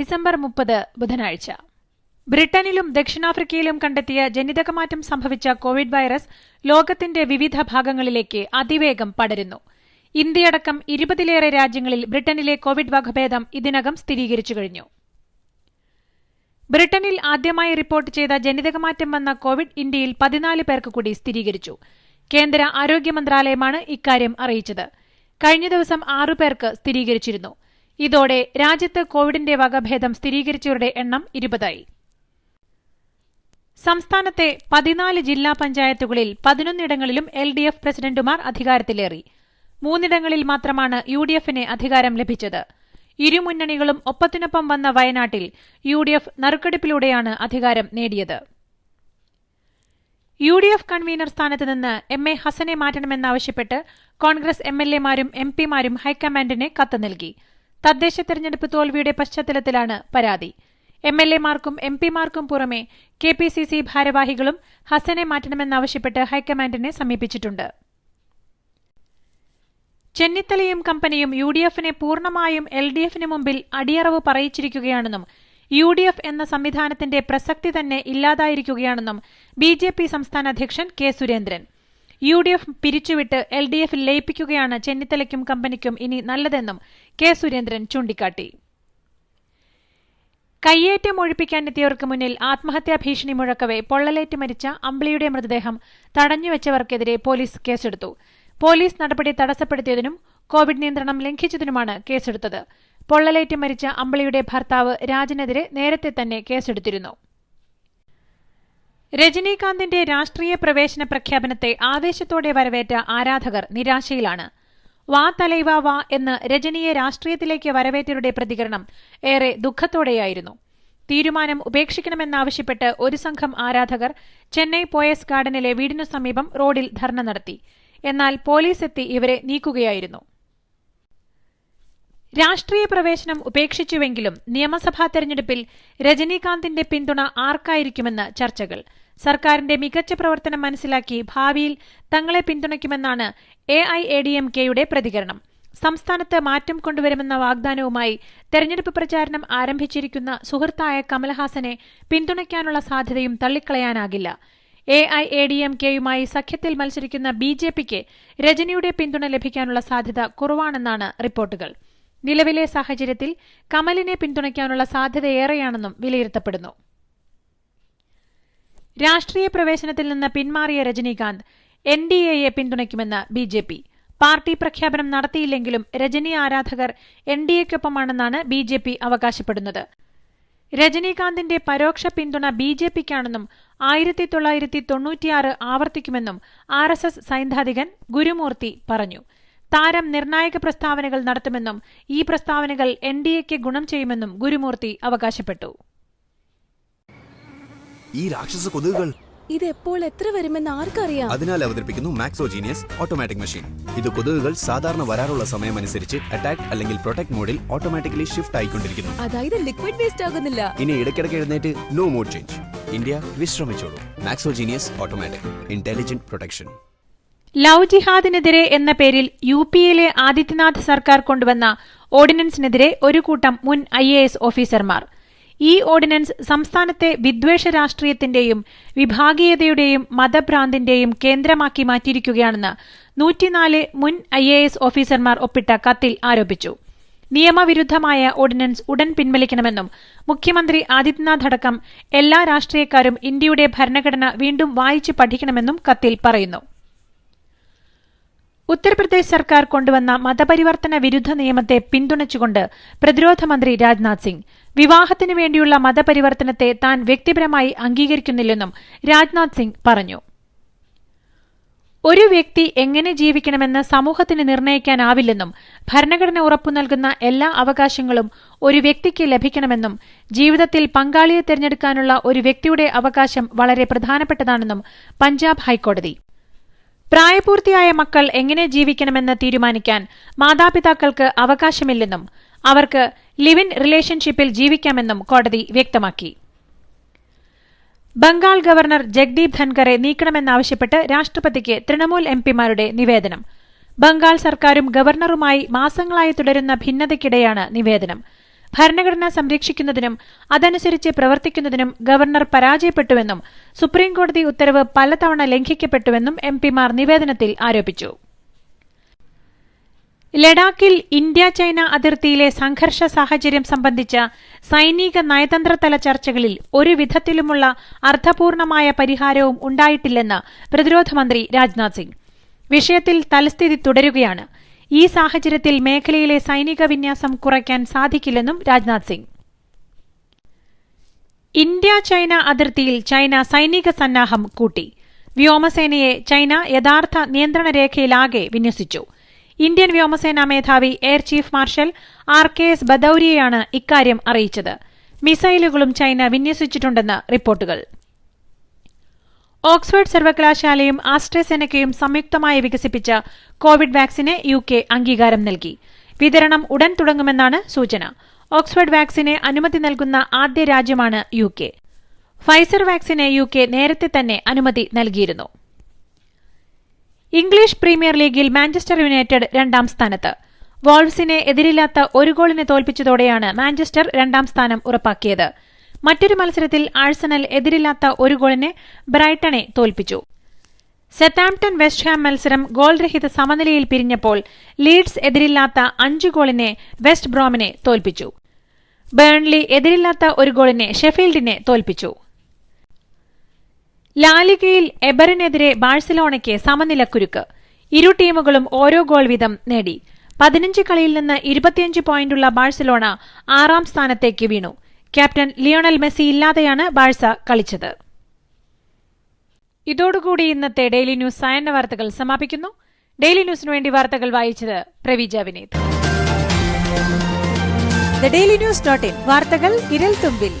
December മുപ്പത് ബുധനാഴ്ച. ബ്രിട്ടനിലും ദക്ഷിണാഫ്രിക്കയിലും കണ്ടെത്തിയ ജനിതകമാറ്റം സംഭവിച്ച കോവിഡ് വൈറസ് ലോകത്തിന്റെ വിവിധ ഭാഗങ്ങളിലേക്ക് അതിവേഗം പടരുന്നു. ഇന്ത്യയടക്കം ഇരുപതിലേറെ രാജ്യങ്ങളിൽ ബ്രിട്ടനിലെ കോവിഡ് വകഭേദം ഇതിനകം സ്ഥിരീകരിച്ചു കഴിഞ്ഞു. ബ്രിട്ടനിൽ ആദ്യമായി റിപ്പോർട്ട് ചെയ്ത ജനിതകമാറ്റം വന്ന കോവിഡ് ഇന്ത്യയിൽ പതിനാല് പേർക്ക് കൂടി സ്ഥിരീകരിച്ചു. കേന്ദ്ര ആരോഗ്യ മന്ത്രാലയമാണ് ഇക്കാര്യം അറിയിച്ചത്. കഴിഞ്ഞ ദിവസം ആറു പേർക്ക് സ്ഥിരീകരിച്ചിരുന്നു. ഇതോടെ രാജ്യത്ത് കോവിഡിന്റെ വകഭേദം സ്ഥിരീകരിച്ചവരുടെ എണ്ണം ഇരുപതായി. സംസ്ഥാനത്തെ പതിനാല് ജില്ലാ പഞ്ചായത്തുകളിൽ പതിനൊന്നിടങ്ങളിലും എൽ ഡി എഫ് പ്രസിഡന്റുമാർ അധികാരത്തിലേറി. മൂന്നിടങ്ങളിൽ മാത്രമാണ് യു ഡി എഫിന് അധികാരം ലഭിച്ചത്. ഇരുമുന്നണികളും ഒപ്പത്തിനൊപ്പം വന്ന വയനാട്ടിൽ യു ഡി എഫ് നറുക്കെടുപ്പിലൂടെയാണ് അധികാരം നേടിയത്. യു ഡി എഫ് കൺവീനർ സ്ഥാനത്ത് നിന്ന് എം എ ഹസനെ മാറ്റണമെന്നാവശ്യപ്പെട്ട് കോൺഗ്രസ് എം എൽ എമാരും എം പിമാരും ഹൈക്കമാൻഡിന് കത്ത് നൽകി. തദ്ദേശ തെരഞ്ഞെടുപ്പ് തോൽവിയുടെ പശ്ചാത്തലത്തിലാണ് പരാതി. എം എൽ എമാർക്കും എം പിമാർക്കും പുറമെ കെ പി സി സി ഭാരവാഹികളും ഹസനെ മാറ്റണമെന്നാവശ്യപ്പെട്ട് ഹൈക്കമാൻഡിനെ സമീപിച്ചിട്ടുണ്ട്. ചെന്നിത്തലയും കമ്പനിയും യു ഡി എഫിനെ പൂർണമായും എൽ ഡി എഫിന് മുമ്പിൽ അടിയറവ് പറയിച്ചിരിക്കുകയാണെന്നും യു ഡി എഫ് എന്ന സംവിധാനത്തിന്റെ പ്രസക്തി തന്നെ ഇല്ലാതായിരിക്കുകയാണെന്നും ബി ജെ പി സംസ്ഥാന അധ്യക്ഷൻ K Surendran. U D F പിരിച്ചുവിട്ട് L D എഫിൽ ലയിപ്പിക്കുകയാണ് ചെന്നിത്തലയ്ക്കും കമ്പനിക്കും ഇനി നല്ലതെന്നും കെ സുരേന്ദ്രൻ ചൂണ്ടിക്കാട്ടി. കയ്യേറ്റം ഒഴിപ്പിക്കാനെത്തിയവർക്ക് മുന്നിൽ ആത്മഹത്യാ ഭീഷണി മുഴക്കവേ പൊള്ളലേറ്റ് മരിച്ച അമ്പിളിയുടെ മൃതദേഹം തടഞ്ഞുവെച്ചവർക്കെതിരെ പോലീസ് കേസെടുത്തു. പോലീസ് നടപടി തടസ്സപ്പെടുത്തിയതിനും കോവിഡ് നിയന്ത്രണം ലംഘിച്ചതിനുമാണ് കേസെടുത്തത്. പൊള്ളലേറ്റ് മരിച്ച അമ്പിളിയുടെ ഭർത്താവ് രാജനെതിരെ നേരത്തെ തന്നെ കേസെടുത്തിരുന്നു. രജനീകാന്തിന്റെ രാഷ്ട്രീയ പ്രവേശന പ്രഖ്യാപനത്തെ ആവേശത്തോടെ വരവേറ്റ ആരാധകർ നിരാശയിലാണ്. വാ തലൈവ വാ എന്ന് രജനിയെ രാഷ്ട്രീയത്തിലേക്ക് വരവേറ്റവരുടെ പ്രതികരണം ഏറെ ദുഃഖത്തോടെയായിരുന്നു. തീരുമാനം ഉപേക്ഷിക്കണമെന്നാവശ്യപ്പെട്ട് ഒരു സംഘം ആരാധകർ ചെന്നൈ പോയസ് ഗാർഡനിലെ വീടിനു സമീപം റോഡിൽ ധർണ നടത്തി. എന്നാൽ പോലീസ് എത്തി ഇവരെ നീക്കുകയായിരുന്നു. രാഷ്ട്രീയ പ്രവേശനം ഉപേക്ഷിച്ചുവെങ്കിലും നിയമസഭാ തെരഞ്ഞെടുപ്പിൽ രജനീകാന്തിന്റെ പിന്തുണ ആർക്കായിരിക്കുമെന്ന് ചർച്ചകൾ. സർക്കാരിന്റെ മികച്ച പ്രവർത്തനം മനസ്സിലാക്കി ഭാവിയിൽ തങ്ങളെ പിന്തുണയ്ക്കുമെന്നാണ് A I A D M കെയുടെ പ്രതികരണം. സംസ്ഥാനത്ത് മാറ്റം കൊണ്ടുവരുമെന്ന വാഗ്ദാനവുമായി തെരഞ്ഞെടുപ്പ് പ്രചാരണം ആരംഭിച്ചിരിക്കുന്ന സുഹൃത്തായ കമൽഹാസനെ പിന്തുണയ്ക്കാനുള്ള സാധ്യതയും തള്ളിക്കളയാനാകില്ല. A I A D M കെയുമായി സഖ്യത്തിൽ മത്സരിക്കുന്ന ബി ജെ പിക്ക് രജനിയുടെ പിന്തുണ ലഭിക്കാനുള്ള സാധ്യത കുറവാണെന്നാണ് റിപ്പോർട്ടുകൾ. നിലവിലെ സാഹചര്യത്തിൽ കമലിനെ പിന്തുണയ്ക്കാനുള്ള സാധ്യതയേറെയാണെന്നും വിലയിരുത്തപ്പെടുന്നു. രാഷ്ട്രീയ പ്രവേശനത്തിൽ നിന്ന് പിന്മാറിയ രജനീകാന്ത് എൻ ഡി എയെ പിന്തുണയ്ക്കുമെന്ന് ബി ജെ പി. പാർട്ടി പ്രഖ്യാപനം നടത്തിയില്ലെങ്കിലും രജനി ആരാധകർ എൻ ഡി എക്കൊപ്പമാണെന്നാണ് ബി ജെ പി അവകാശപ്പെടുന്നത്. രജനീകാന്തിന്റെ പരോക്ഷ പിന്തുണ ബി ജെ പിക്കാണെന്നും ആയിരത്തി തൊള്ളായിരത്തി തൊണ്ണൂറ്റിയാറ് ആവർത്തിക്കുമെന്നും ആർ എസ് എസ് സൈദ്ധാന്തികൻ ഗുരുമൂർത്തി പറഞ്ഞു. താരം നിർണായക പ്രസ്താവനകൾ നടത്തുമെന്നും ഈ പ്രസ്താവനകൾ എൻ ഡി എക്ക് ഗുണം ചെയ്യുമെന്നും ഗുരുമൂർത്തി അവകാശപ്പെട്ടു. ഈ രാക്ഷസ കൊതുകുകൾ ഇത് എപ്പോൾ എത്ര വരുമെന്ന് ആർക്കറിയാം? അതിനാൽ അവതരിപ്പിക്കുന്നു മാക്സോജീനിയസ് ഓട്ടോമാറ്റിക് മെഷീൻ ഇത് കൊതുകുകൾ സാധാരണ വരാറുള്ള സമയം അനുസരിച്ച് അറ്റാക്ക് അല്ലെങ്കിൽ പ്രൊട്ടക്ട് മോഡിൽ ഓട്ടോമാറ്റിക്കലി ഷിഫ്റ്റ് ആയിക്കൊണ്ടിരിക്കുന്നു. അതായത് ലിക്വിഡ് വേസ്റ്റ് ആകുന്നില്ല. ഇനി ഇടയ്ക്കിടയ്ക്ക് എഴുന്നേറ്റ് no mode change India വിശ്രമിച്ചോളൂ. Maxogenius automatic intelligent protection love ജിഹാദിനെതിരെ എന്ന പേരിൽ യു പിയിലെ ആദിത്യനാഥ് സർക്കാർ കൊണ്ടുവന്ന ഓർഡിനൻസിനെതിരെ ഒരു കൂട്ടം മുൻ ഐ എ എസ് ഓഫീസർമാർ. ഈ ഓർഡിനൻസ് സംസ്ഥാനത്തെ വിദ്വേഷ രാഷ്ട്രീയത്തിന്റെയും വിഭാഗീയതയുടെയും മതഭ്രാന്തിന്റെയും കേന്ദ്രമാക്കി മാറ്റിയിരിക്കുകയാണെന്ന് നൂറ്റിനാല് മുൻ ഐ എ എസ് ഓഫീസർമാർ ഒപ്പിട്ട കത്തിൽ ആരോപിച്ചു. നിയമവിരുദ്ധമായ ഓർഡിനൻസ് ഉടൻ പിൻവലിക്കണമെന്നും മുഖ്യമന്ത്രി ആദിത്യനാഥ് അടക്കം എല്ലാ രാഷ്ട്രീയക്കാരും ഇന്ത്യയുടെ ഭരണഘടന വീണ്ടും വായിച്ച് പഠിക്കണമെന്നും കത്തിൽ പറയുന്നു. ഉത്തർപ്രദേശ് സർക്കാർ കൊണ്ടുവന്ന മതപരിവർത്തന വിരുദ്ധ നിയമത്തെ പിന്തുണച്ചുകൊണ്ട് പ്രതിരോധ മന്ത്രി രാജ്നാഥ് സിംഗ്. വിവാഹത്തിനു വേണ്ടിയുള്ള മതപരിവർത്തനത്തെ താൻ വ്യക്തിപരമായി അംഗീകരിക്കുന്നില്ലെന്നും രാജ്നാഥ് സിംഗ് പറഞ്ഞു. ഒരു വ്യക്തി എങ്ങനെ ജീവിക്കണമെന്ന് സമൂഹത്തിന് നിർണയിക്കാനാവില്ലെന്നും ഭരണഘടന ഉറപ്പു നൽകുന്ന എല്ലാ അവകാശങ്ങളും ഒരു വ്യക്തിക്ക് ലഭിക്കണമെന്നും ജീവിതത്തിൽ പങ്കാളിയെ തിരഞ്ഞെടുക്കാനുള്ള ഒരു വ്യക്തിയുടെ അവകാശം വളരെ പ്രധാനപ്പെട്ടതാണെന്നും പഞ്ചാബ് ഹൈക്കോടതി. പ്രായപൂർത്തിയായ മക്കൾ എങ്ങനെ ജീവിക്കണമെന്ന് തീരുമാനിക്കാൻ മാതാപിതാക്കൾക്ക് അവകാശമില്ലെന്നും അവർക്ക് ലിവിൻ റിലേഷൻഷിപ്പിൽ ജീവിക്കാമെന്നും കോടതി വ്യക്തമാക്കി. ബംഗാൾ ഗവർണർ ജഗ്ദീപ് ധൻഖറെ നീക്കണമെന്നാവശ്യപ്പെട്ട് രാഷ്ട്രപതിക്ക് തൃണമൂൽ എംപിമാരുടെ നിവേദനം. ബംഗാൾ സർക്കാരും ഗവർണറുമായി മാസങ്ങളായി തുടരുന്ന ഭിന്നതയ്ക്കിടെയാണ് നിവേദനം. ഭരണഘടന സംരക്ഷിക്കുന്നതിനും അതനുസരിച്ച് പ്രവർത്തിക്കുന്നതിനും ഗവർണർ പരാജയപ്പെട്ടുവെന്നും സുപ്രീംകോടതി ഉത്തരവ് പലതവണ ലംഘിക്കപ്പെട്ടുവെന്നും എം പിമാർ നിവേദനത്തിൽ ആരോപിച്ചു. ലഡാക്കിൽ ഇന്ത്യ ചൈന അതിർത്തിയിലെ സംഘർഷ സാഹചര്യം സംബന്ധിച്ച സൈനിക നയതന്ത്രതല ചർച്ചകളിൽ ഒരു വിധത്തിലുമുള്ള അർത്ഥപൂർണമായ പരിഹാരവും ഉണ്ടായിട്ടില്ലെന്ന് പ്രതിരോധമന്ത്രി രാജ്നാഥ് സിംഗ്. വിഷയത്തിൽ തലസ്ഥിതി തുടരുകയാണ്. ഈ സാഹചര്യത്തിൽ മേഖലയിലെ സൈനിക വിന്യാസം കുറയ്ക്കാൻ സാധിക്കില്ലെന്നും രാജ്നാഥ് സിംഗ്. ഇന്ത്യ ചൈന അതിർത്തിയിൽ ചൈന സൈനിക സന്നാഹം കൂട്ടി. വ്യോമസേനയെ ചൈന യഥാർത്ഥ നിയന്ത്രണ രേഖയിലാകെ വിന്യസിച്ചു. ഇന്ത്യൻ വ്യോമസേനാ മേധാവി air chief marshal R K S ബദൌരിയെയാണ് ഇക്കാര്യം അറിയിച്ചത്. മിസൈലുകളും ചൈന വിന്യസിച്ചിട്ടുണ്ടെന്ന് റിപ്പോർട്ടുകൾ. ഓക്സ്ഫോർഡ് സർവകലാശാലയും ആസ്ട്രസെനക്കയും സംയുക്തമായി വികസിപ്പിച്ച കോവിഡ് വാക്സിന് യു കെ അംഗീകാരം നൽകി. വിതരണം ഉടൻ തുടങ്ങുമെന്നാണ് സൂചന. ഓക്സ്ഫോർഡ് വാക്സിന് അനുമതി നൽകുന്ന ആദ്യ രാജ്യമാണ് യു കെ. ഫൈസർ വാക്സിന് യു കെ നേരത്തെ തന്നെ അനുമതി നൽകിയിരുന്നു. ഇംഗ്ലീഷ് പ്രീമിയർ ലീഗിൽ മാഞ്ചസ്റ്റർ യുണൈറ്റഡ് രണ്ടാം സ്ഥാനത്ത്. വോൾവ്സിനെ എതിരില്ലാത്ത ഒരു ഗോളിന് തോൽപ്പിച്ചതോടെയാണ് മാഞ്ചസ്റ്റർ രണ്ടാം സ്ഥാനം ഉറപ്പാക്കിയത്. മറ്റൊരു മത്സരത്തിൽ ആഴ്സണൽ എതിരില്ലാത്ത ഒരു ഗോളിന് ബ്രൈറ്റണെ തോൽപ്പിച്ചു. സെത്താംപ്ടൺ വെസ്റ്റ് ഹാം മത്സരം ഗോൾരഹിത സമനിലയിൽ പിരിഞ്ഞപ്പോൾ ലീഡ്സ് എതിരില്ലാത്ത അഞ്ച് ഗോളിനെ വെസ്റ്റ് ബ്രോമിനെ തോൽപ്പിച്ചു. ബേൺലി എതിരില്ലാത്ത ഒരു ഗോളിനെ ഷെഫീൽഡിനെ തോൽപ്പിച്ചു. ലാലിഗയിൽ എബറിനെതിരെ ബാഴ്സലോണയ്ക്ക് സമനിലക്കുരുക്ക് ഇരു ടീമുകളും ഓരോ ഗോൾ വീതം നേടി. പതിനഞ്ച് കളിയിൽ നിന്ന് ഇരുപത്തിയഞ്ച് പോയിന്റുള്ള ബാഴ്സലോണ ആറാം സ്ഥാനത്തേക്ക് വീണു. ക്യാപ്റ്റൻ ലിയോണൽ മെസ്സി ഇല്ലാതെയാണ് ബാഴ്സ കളിച്ചത്. ഇതോടുകൂടി ഇന്നത്തെ ഡെയിലി ന്യൂസ് സായന്ന വാർത്തകൾ സമാപിക്കുന്നു. ഡെയിലി ന്യൂസിനു വേണ്ടി വാർത്തകൾ വായിച്ചത് Praveeja Vineeth daily news dot in. വാർത്തകൾ ഇരൽ തുമ്പിൽ.